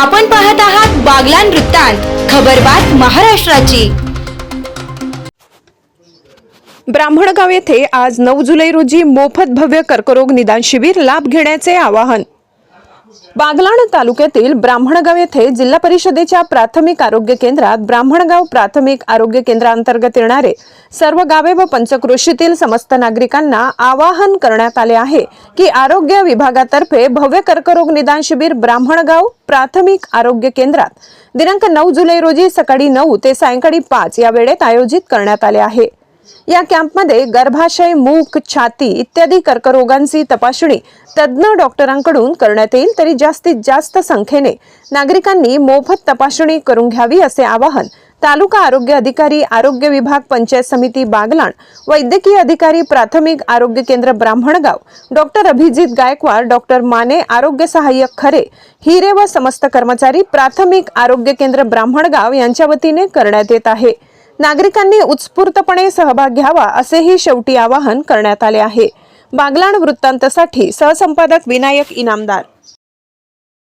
आपण पाहत आहात बागलान वृत्तांत खबरबात महाराष्ट्राची. ब्राह्मणगाव येथे आज नऊ जुलै रोजी मोफत भव्य कर्करोग निदान शिबिर लाभ घेण्याचे आवाहन. बागलाण तालुक्यातील ब्राह्मणगाव येथे जिल्हा परिषदेच्या प्राथमिक आरोग्य केंद्रात ब्राह्मणगाव प्राथमिक आरोग्य केंद्रांतर्गत येणारे सर्व गावे व पंचकृषीतील समस्त नागरिकांना आवाहन करण्यात आले आहे की आरोग्य विभागातर्फे भव्य कर्करोग निदान शिबिर ब्राह्मणगाव प्राथमिक आरोग्य केंद्रात. दिनांक नऊ जुलै रोजी सकाळी नऊ ते सायंकाळी पाच या वेळेत आयोजित करण्यात आले आहे. या कॅम्पमध्ये गर्भाशय मूक छाती इत्यादी कर्करोगांची तपासणी तज्ज्ञ डॉक्टरांकडून करण्यात येईल. तरी जास्तीत जास्त संख्येने नागरिकांनी मोफत तपासणी करून घ्यावी असे आवाहन तालुका आरोग्य अधिकारी आरोग्य विभाग पंचायत समिती बागलाण वैद्यकीय अधिकारी प्राथमिक आरोग्य केंद्र ब्राह्मणगाव डॉक्टर अभिजित गायकवाड डॉक्टर माने आरोग्य सहाय्यक खरे हिरे व समस्त कर्मचारी प्राथमिक आरोग्य केंद्र ब्राह्मणगाव यांच्या वतीने करण्यात येत आहे. नागरिकांनी उत्स्फूर्तपणे सहभाग घ्यावा असेही शेवटी आवाहन करण्यात आले आहे. बागलाण वृत्तांतसाठी सहसंपादक विनायक इनामदार